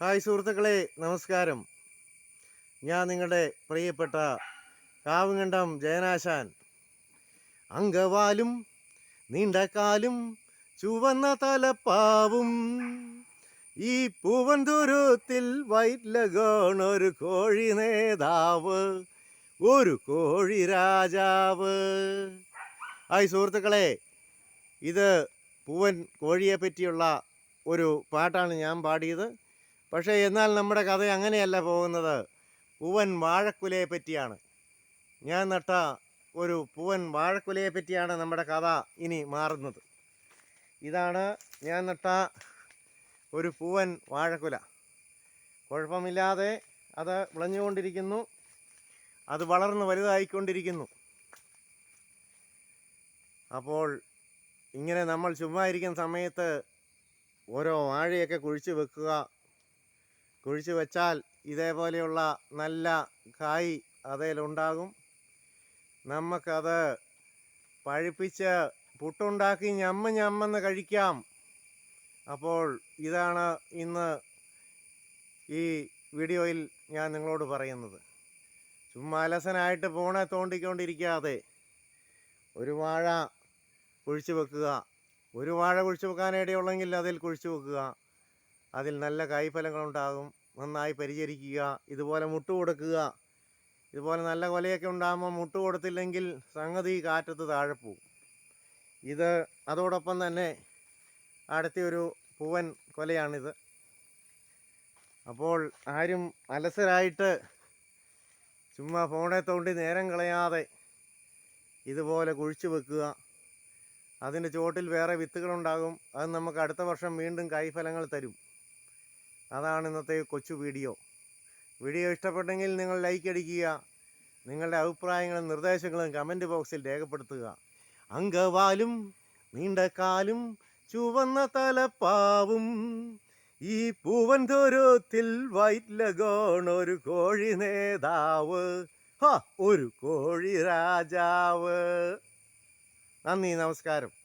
Hi സുഹൃത്തുക്കളെ നമസ്കാരം. ഞാൻ നിങ്ങളുടെ പ്രിയപ്പെട്ട കാവുകണ്ടം ജയനാശാൻ. അങ്കവാലും നീണ്ടക്കാലും ചുവന്ന തലപ്പാവും. ഈ വൈറ്റ് ലഗോൺ ഒരു കോഴി നേതാവ് ഒരു കോഴി രാജാവ്. ഹായ് സുഹൃത്തുക്കളെ ഇത് പൂവൻ കോഴിയെ പറ്റിയുള്ള ഒരു പാട്ടാണ് ഞാൻ പാടിയത്. പക്ഷേ എന്നാൽ നമ്മുടെ കഥ അങ്ങനെയല്ല പോകുന്നത്. പൂവൻ വാഴക്കുലയെ പറ്റിയാണ്. ഞാൻ നട്ട ഒരു പൂവൻ വാഴക്കുലയെ പറ്റിയാണ് നമ്മുടെ കഥ ഇനി മാറുന്നത്. ഇതാണ് ഞാൻ നട്ട ഒരു പൂവൻ വാഴക്കുല. കുഴപ്പമില്ലാതെ അത് വിളഞ്ഞുകൊണ്ടിരിക്കുന്നു. അത് വളർന്ന് വലുതായിക്കൊണ്ടിരിക്കുന്നു. അപ്പോൾ ഇങ്ങനെ നമ്മൾ ചുമ്മാ ഇരിക്കുന്ന സമയത്ത് ഓരോ വാഴയൊക്കെ കുഴിച്ച് വെക്കുക കുഴിച്ച് വെച്ചാൽ ഇതേപോലെയുള്ള നല്ല കായ് അതിലുണ്ടാകും. നമുക്കത് പഴുപ്പിച്ച് പുട്ടുണ്ടാക്കി ഞമ്മ ഞമ്മെന്ന് കഴിക്കാം. അപ്പോൾ ഇതാണ് ഇന്ന് ഈ വീഡിയോയിൽ ഞാൻ നിങ്ങളോട് പറയുന്നത്. ചുമ്മാ അലസനായിട്ട് ഫോണെ തോണ്ടിക്കൊണ്ടിരിക്കാതെ ഒരു വാഴ കുഴിച്ചു വെക്കുക. ഒരു വാഴ കുഴിച്ചു വെക്കാനിടയുള്ളെങ്കിൽ അതിൽ കുഴിച്ചു വെക്കുക. അതിൽ നല്ല കായ്ഫലങ്ങളുണ്ടാകും നന്നായി പരിചരിക്കുക ഇതുപോലെ മുട്ട് കൊടുക്കുക. ഇതുപോലെ നല്ല കൊലയൊക്കെ ഉണ്ടാകുമ്പോൾ മുട്ട് കൊടുത്തില്ലെങ്കിൽ സംഗതി കാറ്റത്ത് താഴെ പോകും ഇത് അതോടൊപ്പം തന്നെ അടുത്തൊരു പൂവൻ കൊലയാണിത്. അപ്പോൾ ആരും അലസരായിട്ട് ചുമ്മാ ഫോണെ തോണ്ടി നേരം കളയാതെ ഇതുപോലെ കുഴിച്ചു വെക്കുക. അതിന്റെ ചുവട്ടിൽ വേറെ വിത്തുകളുണ്ടാകും. അത് നമുക്ക് അടുത്ത വർഷം വീണ്ടും കായ്ഫലങ്ങൾ തരും. അതാണ് ഇന്നത്തെ കൊച്ചു വീഡിയോ. വീഡിയോ ഇഷ്ടപ്പെട്ടെങ്കിൽ നിങ്ങൾ ലൈക്ക് അടിക്കുക നിങ്ങളുടെ അഭിപ്രായങ്ങളും നിർദ്ദേശങ്ങളും കമന്റ് ബോക്സിൽ രേഖപ്പെടുത്തുക. അങ്കവാലും നീണ്ട കാലും ചുവന്ന തലപ്പാവും. ഈ പൂവൻ തോരത്തിൽ വൈറ്റ് ഒരു കോഴി നേതാവ്. ഒരു കോഴി രാജാവ്. നന്ദി നമസ്കാരം.